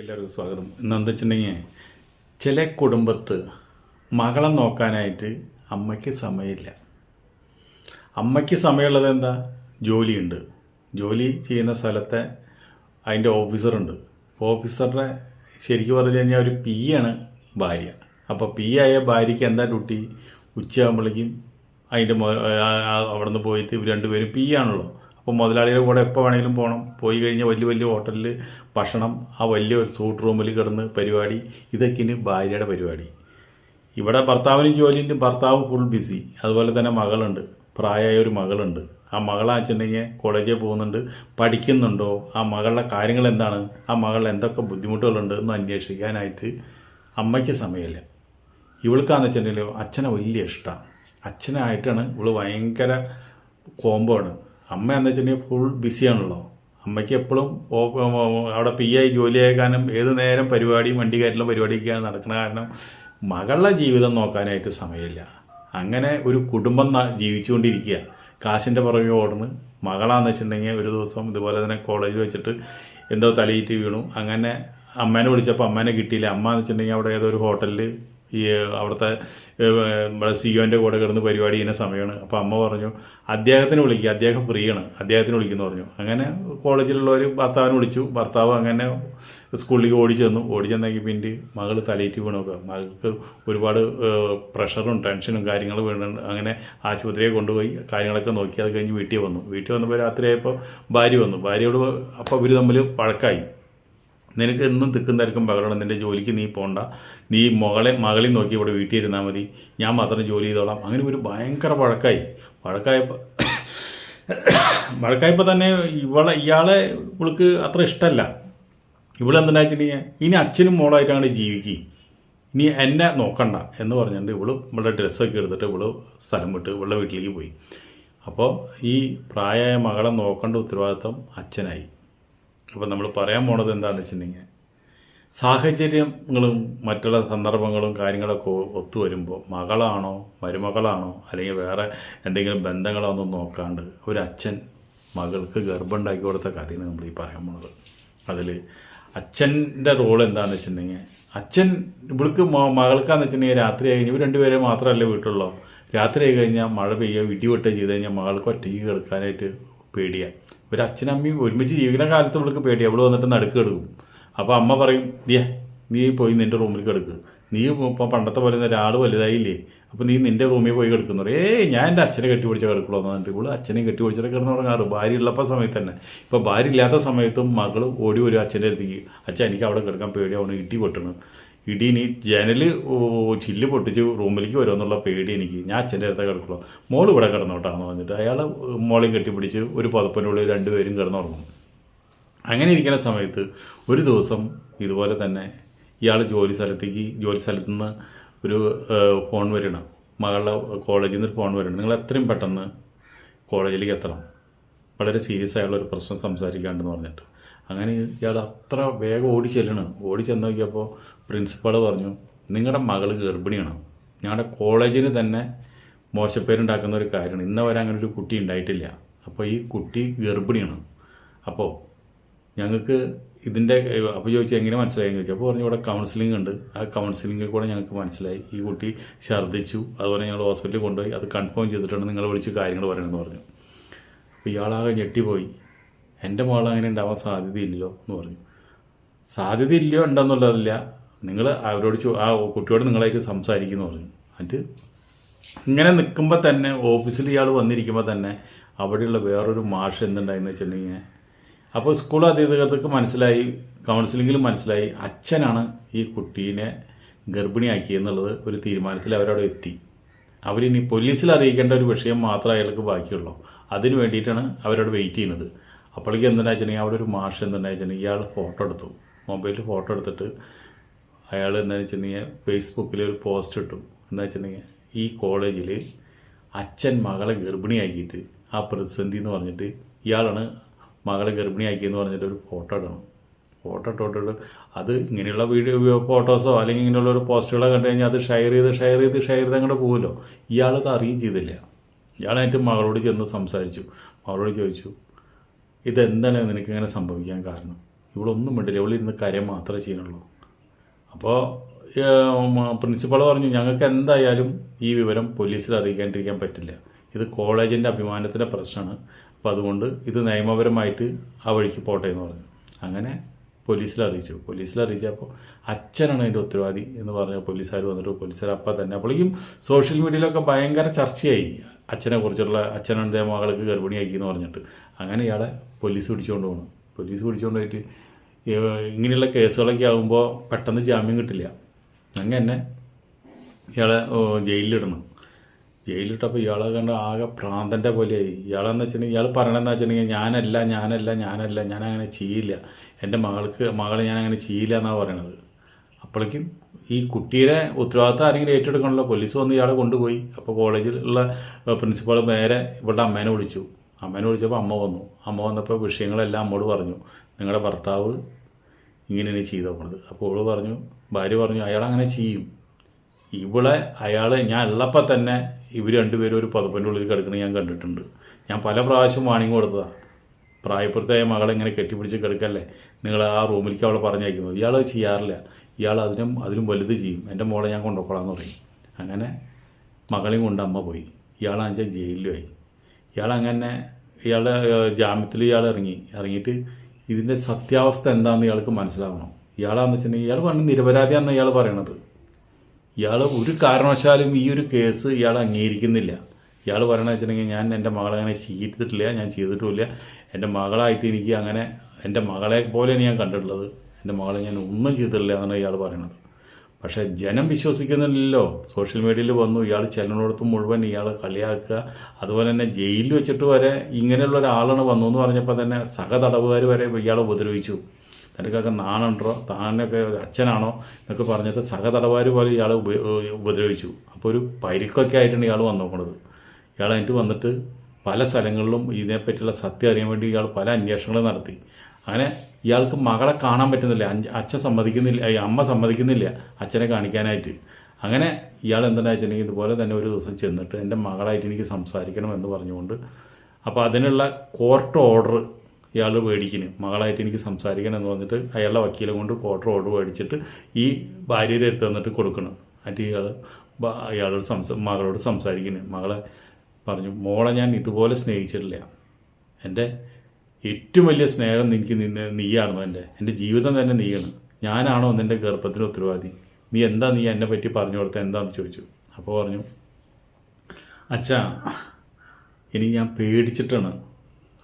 എല്ലാവർക്കും സ്വാഗതം. ഇന്ന് എന്താ വെച്ചിട്ടുണ്ടെങ്കിൽ ചില കുടുംബത്ത് മകളെ നോക്കാനായിട്ട് അമ്മയ്ക്ക് സമയമില്ല. അമ്മയ്ക്ക് സമയമുള്ളത് എന്താ? ജോലിയുണ്ട്. ജോലി ചെയ്യുന്ന സ്ഥലത്തെ അതിന്റെ ഓഫീസറുണ്ട്. ഓഫീസറുടെ ശരിക്കും പറഞ്ഞു കഴിഞ്ഞാൽ ഒരു പി ആണ് ഭാര്യ. അപ്പോൾ പി ആയ ഭാര്യയ്ക്ക് എന്താ ഡ്യൂട്ടി ഉച്ചയാകുമ്പോഴേക്കും അതിന്റെ അവിടെ നിന്ന് പോയിട്ട് രണ്ടുപേരും പി ആണല്ലോ. അപ്പോൾ മുതലാളിയുടെ കൂടെ എപ്പോൾ വേണമെങ്കിലും പോകണം പോയി കഴിഞ്ഞാൽ വലിയ വലിയ ഹോട്ടലിൽ ഭക്ഷണം ആ വലിയ ഒരു സൂട്ട് റൂമിൽ കിടന്ന് പരിപാടി ഇതൊക്കെയാണ് ഭാര്യയുടെ പരിപാടി. ഇവിടെ ഭർത്താവിനും ജോലിയുണ്ട് ഭർത്താവ് ഫുൾ ബിസി അതുപോലെ തന്നെ മകളുണ്ട് പ്രായമായ ഒരു മകളുണ്ട്. ആ മകളാച്ചിട്ടുണ്ടെങ്കിൽ കോളേജിൽ പോകുന്നുണ്ട് പഠിക്കുന്നുണ്ടോ ആ മകളുടെ കാര്യങ്ങൾ എന്താണ് ആ മകളിൽ എന്തൊക്കെ ബുദ്ധിമുട്ടുകളുണ്ട് എന്ന് അന്വേഷിക്കാനായിട്ട് അമ്മയ്ക്ക് സമയമില്ല. ഇവൾക്കാന്ന് വെച്ചിട്ടുണ്ടെങ്കിൽ അച്ഛനെ വലിയ ഇഷ്ടമാണ് അച്ഛനായിട്ടാണ് ഇവൾ ഭയങ്കര കോമ്പാണ് അമ്മ എന്ന് വെച്ചിട്ടുണ്ടെങ്കിൽ ഫുൾ ബിസിയാണല്ലോ അമ്മയ്ക്ക് എപ്പോഴും അവിടെ പി ആയി ജോലിയാക്കാനും ഏത് നേരം പരിപാടിയും വണ്ടി കയറ്റുള്ള പരിപാടിയൊക്കെയാണ് നടക്കുന്ന കാരണം മകളുടെ ജീവിതം നോക്കാനായിട്ട് സമയമില്ല. അങ്ങനെ ഒരു കുടുംബം ജീവിച്ചുകൊണ്ടിരിക്കുക. കാശിന്റെ പുറകെ ഓടുന്നു മകളാന്ന് വെച്ചിട്ടുണ്ടെങ്കിൽ ഒരു ദിവസം ഇതുപോലെ തന്നെ കോളേജിൽ വെച്ചിട്ട് എന്തോ തലയിട്ട് വീണു. അങ്ങനെ അമ്മേനെ വിളിച്ചപ്പോൾ അമ്മേനെ കിട്ടിയില്ല. അമ്മ എന്ന് വെച്ചിട്ടുണ്ടെങ്കിൽ അവിടെ ഏതോ ഒരു ഹോട്ടലിൽ ഈ അവിടുത്തെ നമ്മുടെ സിയോന്റെ കൂടെ കിടന്ന് പരിപാടി ചെയ്യുന്ന സമയമാണ്. അപ്പോൾ അമ്മ പറഞ്ഞു അദ്ദേഹത്തിന് വിളിക്കുക അദ്ദേഹം ഫ്രീയാണ് അദ്ദേഹത്തിന് വിളിക്കുന്നു പറഞ്ഞു. അങ്ങനെ കോളേജിലുള്ളവർ ഭർത്താവിനെ വിളിച്ചു. ഭർത്താവ് അങ്ങനെ സ്കൂളിലേക്ക് ഓടി ചെന്നു. ഓടി ചെന്നെങ്കിൽ പിന്നെ മകൾ തലയിറ്റ് വീണു. നോക്കുക മകൾക്ക് ഒരുപാട് പ്രഷറും ടെൻഷനും കാര്യങ്ങളും വീണുണ്ട് അങ്ങനെ ആശുപത്രിയെ കൊണ്ടുപോയി. കാര്യങ്ങളൊക്കെ നോക്കി അത് കഴിഞ്ഞ് വീട്ടിൽ വന്നു. വീട്ടിൽ വന്നപ്പോൾ രാത്രിയായപ്പോൾ ഭാര്യ വന്നു. ഭാര്യയോട് അപ്പോൾ ഇവർ തമ്മിൽ വഴക്കായി നിനക്ക് എന്നും തിക്കും തിരക്കും പകരണം നിന്റെ ജോലിക്ക് നീ പോണ്ട. നീ മകളെ മകളിൽ നോക്കി ഇവിടെ വീട്ടിൽ ഇരുന്നാൽ മതി. ഞാൻ മാത്രം ജോലി ചെയ്തോളാം. അങ്ങനെ ഒരു ഭയങ്കര വഴക്കായി. വഴക്കായപ്പോൾ വഴക്കായപ്പോൾ തന്നെ ഇവളെ ഇയാളെ ഇവൾക്ക് അത്ര ഇഷ്ടമല്ല ഇവളെന്തിനാ വെച്ചിട്ടുണ്ടെങ്കിൽ ഇനി അച്ഛനും മോളായിട്ട് അങ്ങോട്ട് ജീവിക്കുക ഇനി എന്നെ നോക്കണ്ട എന്ന് പറഞ്ഞുകൊണ്ട് ഇവൾ ഇവളുടെ ഡ്രസ്സൊക്കെ എടുത്തിട്ട് ഇവൾ സ്ഥലം വിട്ട് ഇവളുടെ വീട്ടിലേക്ക് പോയി. അപ്പോൾ ഈ പ്രായമായ മകളെ നോക്കേണ്ട ഉത്തരവാദിത്വം അച്ഛനായി. അപ്പോൾ നമ്മൾ പറയാൻ പോണത് എന്താണെന്ന് വെച്ചിട്ടുണ്ടെങ്കിൽ സാഹചര്യങ്ങളും മറ്റുള്ള സന്ദർഭങ്ങളും കാര്യങ്ങളൊക്കെ ഒ- ഒത്തു വരുമ്പോൾ മകളാണോ മരുമകളാണോ അല്ലെങ്കിൽ വേറെ എന്തെങ്കിലും ബന്ധങ്ങളോ ഒന്നും നോക്കാണ്ട് ഒരു അച്ഛൻ മകൾക്ക് ഗർഭമുണ്ടാക്കി കൊടുത്ത കഥയാണ് നമ്മൾ ഈ പറയാൻ പോണത്. അതിൽ അച്ഛന്റെ റോൾ എന്താണെന്ന് വെച്ചിട്ടുണ്ടെങ്കിൽ അച്ഛൻ ഇവൾക്ക് മകൾക്കാന്ന് വെച്ചിട്ടുണ്ടെങ്കിൽ രാത്രി ആയി ഇവർ രണ്ടുപേരെ മാത്രമല്ല വീട്ടുള്ളൂ രാത്രി ആയി കഴിഞ്ഞാൽ മഴ പെയ്യുക ഇടിവെട്ട് ചെയ്ത് കഴിഞ്ഞാൽ മകൾക്ക് ഒറ്റയ്ക്ക് കിടക്കാനായിട്ട് പേടിയാണ് ഒരു അച്ഛനും അമ്മയും ഒരുമിച്ച് ജീവിക്കുന്ന കാലത്ത് ഇവൾക്ക് പേടിയാണ് അവൾ വന്നിട്ട് നടുക്ക് കിടക്കും. അപ്പോൾ അമ്മ പറയും ദിയ നീ പോയി നിന്റെ റൂമിൽ കിടക്കുക നീ ഇപ്പോൾ പണ്ടത്തെ പോലെ ഒരാൾ വലുതായില്ലേ? അപ്പോൾ നീ നിന്റെ റൂമിൽ പോയി കിടക്കുന്നു ഏയ് ഞാൻ എന്റെ അച്ഛനെ കെട്ടിപ്പിടിച്ച കിടക്കുള്ളൂ എന്ന് പറഞ്ഞിട്ട് ഇവൾ അച്ഛനെയും കെട്ടിപ്പിടിച്ചിട്ട് കിടന്ന് തുടങ്ങാറ് ഭാര്യ ഉള്ളപ്പോൾ സമയത്ത് തന്നെ. ഇപ്പോൾ ഭാര്യ ഇല്ലാത്ത സമയത്തും മകൾ ഓടി വരും അച്ഛന്റെ അടുത്തേക്ക്. അച്ഛൻ എനിക്ക് അവിടെ കിടക്കാൻ പേടിയാവണം ഇട്ടി പൊട്ടണം ഇടി ഇനി ജനൽ ചില്ല് പൊട്ടിച്ച് റൂമിലേക്ക് വരുമെന്നുള്ള പേടി എനിക്ക്. ഞാൻ അച്ഛന്റെ അടുത്ത് കിടക്കുള്ളൂ മോൾ ഇവിടെ കിടന്നോട്ടാന്ന് പറഞ്ഞിട്ട് അയാൾ മോളെയും കെട്ടിപ്പിടിച്ച് ഒരു പുതപ്പിന്റെ ഉള്ളിൽ രണ്ടുപേരും കിടന്നുറങ്ങും. അങ്ങനെ ഇരിക്കുന്ന സമയത്ത് ഒരു ദിവസം ഇതുപോലെ തന്നെ ഇയാൾ ജോലി സ്ഥലത്തേക്ക് ജോലി സ്ഥലത്ത് നിന്ന് ഒരു ഫോൺ വരണം മകളുടെ കോളേജിൽ നിന്ന് ഫോൺ വരണം നിങ്ങൾ എത്രയും പെട്ടെന്ന് കോളേജിലേക്ക് എത്തണം. വളരെ സീരിയസ് ആയുള്ള ഒരു പ്രശ്നം സംസാരിക്കാണ്ടെന്ന് പറഞ്ഞിട്ട്. അങ്ങനെ ഇയാൾ അത്ര വേഗം ഓടി ചെല്ലണം ഓടി ചെന്ന് നോക്കിയപ്പോൾ പ്രിൻസിപ്പാൾ പറഞ്ഞു നിങ്ങളുടെ മകൾ ഗർഭിണിയാണ്. ഞങ്ങളുടെ കോളേജിന് തന്നെ മോശപ്പേരുണ്ടാക്കുന്ന ഒരു കാര്യമാണ്. ഇന്ന് വരെ അങ്ങനെ ഒരു കുട്ടി ഉണ്ടായിട്ടില്ല. അപ്പോൾ ഈ കുട്ടി ഗർഭിണിയാണ്. അപ്പോൾ ഞങ്ങൾക്ക് ഇതിന്റെ അപ്പോൾ ചോദിച്ചു എങ്ങനെ മനസ്സിലായി? ചോദിച്ചു. അപ്പോൾ പറഞ്ഞു ഇവിടെ കൗൺസിലിംഗ് ഉണ്ട്. ആ കൗൺസിലിംഗിൽ കൂടെ ഞങ്ങൾക്ക് മനസ്സിലായി. ഈ കുട്ടി ഛർദ്ദിച്ചു. അതുപോലെ ഞങ്ങൾ ഹോസ്പിറ്റലിൽ കൊണ്ടുപോയി. അത് കൺഫേം ചെയ്തിട്ടാണ് നിങ്ങൾ വിളിച്ച് കാര്യങ്ങൾ പറയണമെന്ന് പറഞ്ഞു. അപ്പോൾ ഇയാളാകെ ഞെട്ടിപ്പോയി. എന്റെ മോൾ അങ്ങനെ ഉണ്ടാവാൻ സാധ്യതയില്ലല്ലോ എന്ന് പറഞ്ഞു. സാധ്യതയില്ലയോ ഉണ്ടെന്നുള്ളതല്ല. നിങ്ങൾ അവരോട് ചോ ആ കുട്ടിയോട് നിങ്ങളായിട്ട് സംസാരിക്കുന്നു പറഞ്ഞു. എന്നിട്ട് ഇങ്ങനെ നിൽക്കുമ്പോൾ തന്നെ ഓഫീസിൽ ഇയാൾ വന്നിരിക്കുമ്പോൾ തന്നെ അവിടെയുള്ള വേറൊരു മാഷ് എന്തുണ്ടായെന്ന് വെച്ചിട്ടുണ്ടെങ്കിൽ അപ്പോൾ സ്കൂൾ അധികൃതർക്ക് മനസ്സിലായി കൗൺസിലിങ്ങിലും മനസ്സിലായി അച്ഛനാണ് ഈ കുട്ടീനെ ഗർഭിണിയാക്കിയെന്നുള്ളത് ഒരു തീരുമാനത്തിൽ അവരവിടെ എത്തി. അവരിനി പോലീസിൽ അറിയിക്കേണ്ട ഒരു വിഷയം മാത്രമേ അയാൾക്ക് ബാക്കിയുള്ളൂ. അതിന് വേണ്ടിയിട്ടാണ് അവരോട് വെയിറ്റ് ചെയ്യുന്നത്. അപ്പോഴേക്കും എന്തിനാ വെച്ചിട്ടുണ്ടെങ്കിൽ അവിടെ ഒരു മാഷ് എന്തിനാ ഇയാൾ ഫോട്ടോ എടുത്തു. മൊബൈലിൽ ഫോട്ടോ എടുത്തിട്ട് അയാൾ എന്താണെന്ന് വെച്ചിട്ടുണ്ടെങ്കിൽ ഫേസ്ബുക്കിൽ ഒരു പോസ്റ്റ് ഇട്ടു. എന്താ വെച്ചിട്ടുണ്ടെങ്കിൽ ഈ കോളേജിൽ അച്ഛൻ മകളെ ഗർഭിണിയാക്കിയിട്ട് ആ പ്രതിസന്ധി എന്ന് പറഞ്ഞിട്ട് ഇയാളാണ് മകളെ ഗർഭിണിയാക്കിയെന്ന് പറഞ്ഞിട്ട് ഒരു ഫോട്ടോ ഇടണം. ഫോട്ടോ ഇട്ടോട്ടിട്ട് അത് ഇങ്ങനെയുള്ള വീഡിയോ ഫോട്ടോസോ അല്ലെങ്കിൽ ഇങ്ങനെയുള്ള ഒരു പോസ്റ്റുകളോ കണ്ടു കഴിഞ്ഞാൽ അത് ഷെയർ ചെയ്ത് ഷെയർ ചെയ്ത് ഷെയർ ചെയ്ത് അങ്ങോട്ട് പോകുമല്ലോ ഇയാളത് അറിയുകയും ചെയ്തില്ല. ഇയാളായിട്ട് മകളോട് ചെന്ന് സംസാരിച്ചു. മകളോട് ചോദിച്ചു ഇതെന്താണ് നിനക്കിങ്ങനെ സംഭവിക്കാൻ കാരണം? ഇവളൊന്നും മിണ്ടില്ല. ഇവളിരുന്ന് കാര്യം മാത്രമേ ചെയ്യുന്നുള്ളൂ. അപ്പോൾ പ്രിൻസിപ്പൾ പറഞ്ഞു ഞങ്ങൾക്ക് എന്തായാലും ഈ വിവരം പോലീസിൽ അറിയിക്കാണ്ടിരിക്കാൻ പറ്റില്ല. ഇത് കോളേജിന്റെ അഭിമാനത്തിന്റെ പ്രശ്നമാണ്. അപ്പോൾ അതുകൊണ്ട് ഇത് നിയമപരമായിട്ട് ആ വഴിക്ക് പോട്ടെ എന്ന് പറഞ്ഞു. അങ്ങനെ പോലീസിൽ അറിയിച്ചു പോലീസിൽ അറിയിച്ചപ്പോൾ അച്ഛനാണ് അതിന്റെ ഉത്തരവാദി എന്ന് പറഞ്ഞ പോലീസുകാർ വന്നിട്ട് പോലീസുകാർ അപ്പം തന്നെ അപ്പോഴേക്കും സോഷ്യൽ മീഡിയയിലൊക്കെ ഭയങ്കര ചർച്ചയായി. അച്ഛനെ കുറിച്ചുള്ള അച്ഛനെന്തേ മകൾക്ക് ഗർഭിണിയാക്കി എന്ന് പറഞ്ഞിട്ട്. അങ്ങനെ ഇയാളെ പോലീസ് പിടിച്ചുകൊണ്ട് പോകണം പോലീസ് പിടിച്ചുകൊണ്ട് പോയിട്ട് ഇങ്ങനെയുള്ള കേസുകളൊക്കെ ആകുമ്പോൾ പെട്ടെന്ന് ജാമ്യം കിട്ടില്ല. അങ്ങനെ ഇയാളെ ജയിലിലിടണം. ജയിലിട്ടപ്പോൾ ഇയാളെ കണ്ട ആകെ പ്രാന്തന്റെ പോലെയായി. ഇയാളെന്ന് വെച്ചിട്ടുണ്ടെങ്കിൽ ഇയാൾ പറയണമെന്ന് വെച്ചിട്ടുണ്ടെങ്കിൽ ഞാനല്ല ഞാനല്ല ഞാനല്ല ഞാൻ അങ്ങനെ ചെയ്യില്ല. എന്റെ മകൾക്ക് മകളെ ഞാൻ അങ്ങനെ ചെയ്യില്ല എന്നാണ് പറയണത്. അപ്പോഴേക്കും ഈ കുട്ടിയുടെ ഉത്തരവാദിത്തം ആരെങ്കിലും ഏറ്റെടുക്കണമല്ലോ പോലീസ് വന്ന് ഇയാളെ കൊണ്ടുപോയി. അപ്പോൾ കോളേജിലുള്ള പ്രിൻസിപ്പാൾ നേരെ ഇവളുടെ അമ്മേനെ വിളിച്ചു. അമ്മേനെ വിളിച്ചപ്പോൾ അമ്മ വന്നു. അമ്മ വന്നപ്പോൾ വിഷയങ്ങളെല്ലാം അമ്മോട് പറഞ്ഞു. നിങ്ങളുടെ ഭർത്താവ് ഇങ്ങനെയാണ് ചെയ്തു പോണത് അപ്പോൾ അവൾ പറഞ്ഞു ഭാര്യ പറഞ്ഞു അയാൾ അങ്ങനെ ചെയ്യും. ഇവളെ അയാൾ ഞാൻ ഉള്ളപ്പോൾ തന്നെ ഇവർ രണ്ടുപേരും ഒരു പതപ്പന്റെ ഉള്ളിൽ കിടക്കുന്നത് ഞാൻ കണ്ടിട്ടുണ്ട്. ഞാൻ പല പ്രാവശ്യം വാണിംഗ് കൊടുത്തതാണ് പ്രായപൂർത്തിയായ മകളെ ഇങ്ങനെ കെട്ടിപ്പിടിച്ച് കിടക്കല്ലേ? നിങ്ങൾ ആ റൂമിലേക്ക് അവളെ പറഞ്ഞയക്കുന്നത്. ഇയാൾ ചെയ്യാറില്ല. ഇയാൾ അതിനും അതിലും വലുത് ചെയ്യും. എന്റെ മോളെ ഞാൻ കൊണ്ടുപോകലാന്ന് പറയും. അങ്ങനെ മകളെയും കൊണ്ട് അമ്മ പോയി. ഇയാളാണെച്ചാൽ ജയിലിലുമായി ഇയാളങ്ങനെ ഇയാളുടെ ജാമ്യത്തിൽ ഇയാൾ ഇറങ്ങി. ഇറങ്ങിയിട്ട് ഇതിന്റെ സത്യാവസ്ഥ എന്താണെന്ന് ഇയാൾക്ക് മനസ്സിലാവണം. ഇയാളാന്ന് വെച്ചിട്ടുണ്ടെങ്കിൽ ഇയാൾ പറഞ്ഞ് നിരപരാധിയാണെന്ന് ഇയാൾ പറയണത്. ഇയാൾ ഒരു കാരണവശാലും ഈ ഒരു കേസ് ഇയാൾ അംഗീകരിക്കുന്നില്ല. ഇയാൾ പറയണത് വെച്ചിട്ടുണ്ടെങ്കിൽ ഞാൻ എന്റെ മകളെ അങ്ങനെ ചെയ്തിട്ടില്ല ഞാൻ ചെയ്തിട്ടുമില്ല. എന്റെ മകളായിട്ട് എനിക്ക് അങ്ങനെ എന്റെ മകളെ പോലെയാണ് ഞാൻ കണ്ടിട്ടുള്ളത്. എന്റെ മകളെ ഞാൻ ഒന്നും ചെയ്തിട്ടില്ല എന്നാണ് ഇയാൾ പറയണത്. പക്ഷേ ജനം വിശ്വസിക്കുന്നില്ലല്ലോ. സോഷ്യൽ മീഡിയയിൽ വന്നു ഇയാൾ ചെല്ലിനോടത്ത് മുഴുവൻ ഇയാൾ കളിയാക്കുക. അതുപോലെ തന്നെ ജയിലിൽ വെച്ചിട്ട് വരെ ഇങ്ങനെയുള്ള ഒരാളാണ് വന്നു എന്ന് പറഞ്ഞപ്പോൾ തന്നെ സഹതടവുകാർ വരെ ഇയാൾ ഉപദ്രവിച്ചു. തനിക്കൊക്കെ നാണുണ്ടോ? താനൊക്കെ അച്ഛനാണോ? എന്നൊക്കെ പറഞ്ഞിട്ട് സഹതലവാര് പോലെ ഇയാൾ ഉപ ഉപദ്രവിച്ചു. അപ്പോൾ ഒരു പരിക്കൊക്കെ ആയിട്ടാണ് ഇയാൾ വന്നോക്കണത്. ഇയാൾ അതിന്റെ വന്നിട്ട് പല സ്ഥലങ്ങളിലും ഇതിനെപ്പറ്റിയുള്ള സത്യം അറിയാൻ വേണ്ടി ഇയാൾ പല അന്വേഷണങ്ങളും നടത്തി. അങ്ങനെ ഇയാൾക്ക് മകളെ കാണാൻ പറ്റുന്നില്ല. അച്ഛൻ സമ്മതിക്കുന്നില്ല അമ്മ സമ്മതിക്കുന്നില്ല അച്ഛനെ കാണിക്കാനായിട്ട്. അങ്ങനെ ഇയാൾ എന്താണെന്ന് വെച്ചിട്ടുണ്ടെങ്കിൽ ഇതുപോലെ തന്നെ ഒരു ദിവസം ചെന്നിട്ട് എന്റെ മകളായിട്ട് എനിക്ക് സംസാരിക്കണം എന്ന് പറഞ്ഞുകൊണ്ട്. അപ്പോൾ അതിനുള്ള കോർട്ട് ഓർഡർ ഇയാൾ മേടിക്കുന്നു മകളായിട്ട് എനിക്ക് സംസാരിക്കണം എന്ന് പറഞ്ഞിട്ട് അയാളുടെ വക്കീലെ കൊണ്ട് കോർട്ട് ഓർഡർ മേടിച്ചിട്ട് ഈ ഭാര്യയുടെ അടുത്ത് തന്നിട്ട് കൊടുക്കണം. എന്നിട്ട് ഇയാൾ അയാളോട് സംസാ മകളോട് സംസാരിക്കുന്നു മകളെ പറഞ്ഞു മോളെ ഞാൻ ഇതുപോലെ സ്നേഹിച്ചിട്ടില്ല. എന്റെ ഏറ്റവും വലിയ സ്നേഹം നിനക്ക് നിന്നെ നീയാണ് എന്റെ എന്റെ ജീവിതം തന്നെ നീയാണ്. ഞാനാണോ നിന്റെ ഗർഭത്തിന് ഉത്തരവാദി? നീ എന്താ നീ എന്നെ പറ്റി പറഞ്ഞു കൊടുത്ത? എന്താണെന്ന് ചോദിച്ചു. അപ്പോൾ പറഞ്ഞു അച്ഛാ ഇനി ഞാൻ പേടിച്ചിട്ടാണ്.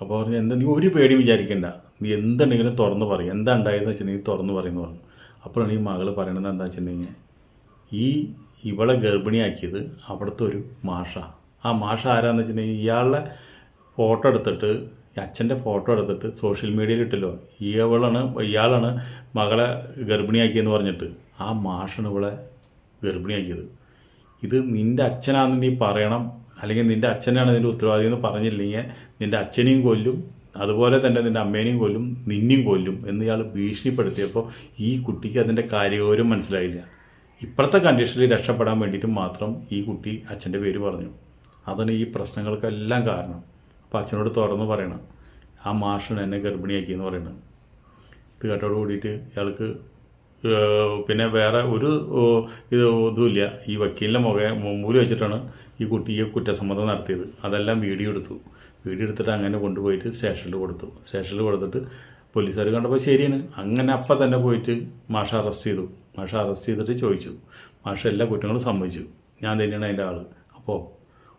അപ്പോൾ പറഞ്ഞു എന്താ നീ ഒരു പേടിയും വിചാരിക്കണ്ട. നീ എന്തുണ്ടെങ്കിലും തുറന്ന് പറയും. എന്താ ഉണ്ടായതെന്ന് വെച്ചാൽ നീ തുറന്ന് പറയുന്നു പറഞ്ഞു. അപ്പോഴാണ് ഈ മകൾ പറയണത് എന്താ വെച്ചിട്ടുണ്ടെങ്കിൽ ഈ ഇവളെ ഗർഭിണിയാക്കിയത് അവിടുത്തെ ഒരു മാഷ. ആ മാഷ ആരാന്ന് വെച്ചിട്ടുണ്ടെങ്കിൽ ഇയാളുടെ ഫോട്ടോ എടുത്തിട്ട് അച്ഛന്റെ ഫോട്ടോ എടുത്തിട്ട് സോഷ്യൽ മീഡിയയിൽ ഇട്ടല്ലോ. ഇവളാണ് ഇയാളാണ് മകളെ ഗർഭിണിയാക്കിയെന്ന് പറഞ്ഞിട്ട് ആ മാഷാണ് ഇവളെ ഗർഭിണിയാക്കിയത്. ഇത് നിന്റെ അച്ഛനാണെന്ന് നീ പറയണം. അല്ലെങ്കിൽ നിന്റെ അച്ഛനാണ് ഇതിന്റെ ഉത്തരവാദി എന്ന് പറഞ്ഞില്ലെങ്കിൽ നിന്റെ അച്ഛനെയും കൊല്ലും അതുപോലെ തന്നെ നിന്റെ അമ്മേനെയും കൊല്ലും നിന്നെയും കൊല്ലും എന്ന് ഇയാൾ ഭീഷണിപ്പെടുത്തിയപ്പോൾ ഈ കുട്ടിക്ക് അതിന്റെ കാര്യഗൗരവം മനസ്സിലായില്ല. ഇപ്പോഴത്തെ കണ്ടീഷനിൽ രക്ഷപ്പെടാൻ വേണ്ടിയിട്ട് മാത്രം ഈ കുട്ടി അച്ഛന്റെ പേര് പറഞ്ഞു. അതാണ് ഈ പ്രശ്നങ്ങൾക്കെല്ലാം കാരണം. അപ്പോൾ അച്ഛനോട് തുറന്ന് പറയണം. ആ മാഷാണ് എന്നെ ഗർഭിണിയാക്കി എന്ന് ഇത് കേട്ടോട് കൂടിയിട്ട് ഇയാൾക്ക് പിന്നെ വേറെ ഒരു ഇത് ഇതുമില്ല ഈ വക്കീലിന്റെ മുഖ മുമ്പിൽ വെച്ചിട്ടാണ് ഈ കുട്ടിയെ കുറ്റസമ്മതം നടത്തിയത്. അതെല്ലാം വീഡിയോ എടുത്തു. വീഡിയോ എടുത്തിട്ട് അങ്ങനെ കൊണ്ടുപോയിട്ട് സ്റ്റേഷനിൽ കൊടുത്തു. സ്റ്റേഷനിൽ കൊടുത്തിട്ട് പോലീസുകാർ കണ്ടപ്പോൾ ശരിയാണ്. അങ്ങനെ അപ്പം തന്നെ പോയിട്ട് മാഷ അറസ്റ്റ് ചെയ്തു. മാഷ അറസ്റ്റ് ചെയ്തിട്ട് ചോദിച്ചു. മാഷ എല്ലാ കുറ്റങ്ങളും സമ്മതിച്ചു. ഞാൻ തന്നെയാണ് അതിന്റെ ആൾ അപ്പോൾ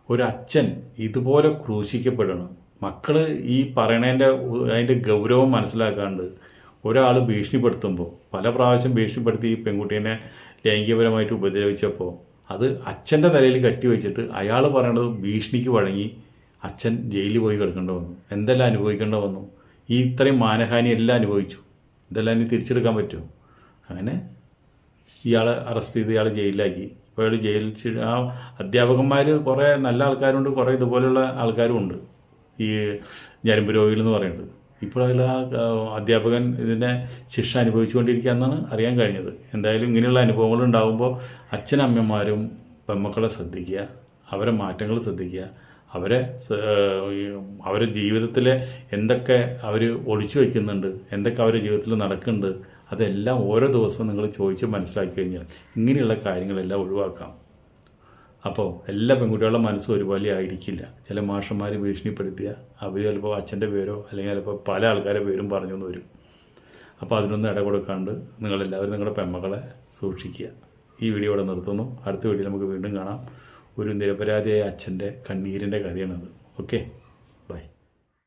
ഒരു അച്ഛൻ ഇതുപോലെ ക്രൂശിക്കപ്പെടണം. മക്കൾ ഈ പറയണതിന്റെ അതിന്റെ ഗൗരവം മനസ്സിലാക്കാണ്ട് ഒരാൾ ഭീഷണിപ്പെടുത്തുമ്പോൾ പല പ്രാവശ്യം ഭീഷണിപ്പെടുത്തി ഈ പെൺകുട്ടീനെ ലൈംഗികപരമായിട്ട് ഉപദ്രവിച്ചപ്പോൾ അത് അച്ഛന്റെ തലയിൽ കെട്ടി വെച്ചിട്ട് അയാൾ പറയണത് ഭീഷണിക്ക് വഴങ്ങി അച്ഛൻ ജയിലിൽ പോയി കിടക്കേണ്ട വന്നു. എന്തെല്ലാം അനുഭവിക്കേണ്ട വന്നു? ഈ ഇത്രയും മാനഹാനി എല്ലാം അനുഭവിച്ചു. ഇതെല്ലാം ഇനി തിരിച്ചെടുക്കാൻ പറ്റുമോ? അങ്ങനെ ഇയാളെ അറസ്റ്റ് ചെയ്ത് ഇയാളെ ജയിലിലാക്കി. ഇപ്പോൾ അയാൾ ജയിലിൽ ആ അധ്യാപകന്മാർ കുറേ നല്ല ആൾക്കാരുണ്ട് കുറേ ഇതുപോലെയുള്ള ആൾക്കാരും ഉണ്ട് ഈ ഞരമ്പ് എന്ന് പറയുന്നത്. ഇപ്പോൾ അതിൽ ആ അധ്യാപകൻ ഇതിന്റെ ശിക്ഷ അനുഭവിച്ചുകൊണ്ടിരിക്കുകയെന്നാണ് അറിയാൻ കഴിഞ്ഞത്. എന്തായാലും ഇങ്ങനെയുള്ള അനുഭവങ്ങൾ ഉണ്ടാകുമ്പോൾ അച്ഛനമ്മമാരും പെമ്മക്കളെ ശ്രദ്ധിക്കുക അവരെ മാറ്റങ്ങൾ ശ്രദ്ധിക്കുക അവരെ അവരെ ജീവിതത്തിലെ എന്തൊക്കെ അവർ ഒളിച്ചു വയ്ക്കുന്നുണ്ട് എന്തൊക്കെ അവരുടെ ജീവിതത്തിൽ നടക്കുന്നുണ്ട് അതെല്ലാം ഓരോ ദിവസവും നിങ്ങൾ ചോദിച്ച് മനസ്സിലാക്കി കഴിഞ്ഞാൽ ഇങ്ങനെയുള്ള കാര്യങ്ങളെല്ലാം ഒഴിവാക്കാം. അപ്പോൾ എല്ലാ പെൺകുട്ടികളുടെ മനസ്സും ഒരുപോലെ ആയിരിക്കില്ല. ചില മാഷന്മാർ ഭീഷണിപ്പെടുത്തിയ അവർ ചിലപ്പോൾ അച്ഛന്റെ പേരോ അല്ലെങ്കിൽ ചിലപ്പോൾ പല ആൾക്കാരുടെ പേരും പറഞ്ഞു എന്ന് വരും. അപ്പോൾ അതിനൊന്നും ഇട കൊടുക്കാണ്ട് നിങ്ങളെല്ലാവരും നിങ്ങളുടെ പെമ്മകളെ സൂക്ഷിക്കുക. ഈ വീഡിയോ ഇവിടെ നിർത്തുന്നു. അടുത്ത വീഡിയോ നമുക്ക് വീണ്ടും കാണാം. ഒരു നിരപരാധിയായ അച്ഛന്റെ കണ്ണീരിന്റെ കഥയാണത്. ഓക്കെ?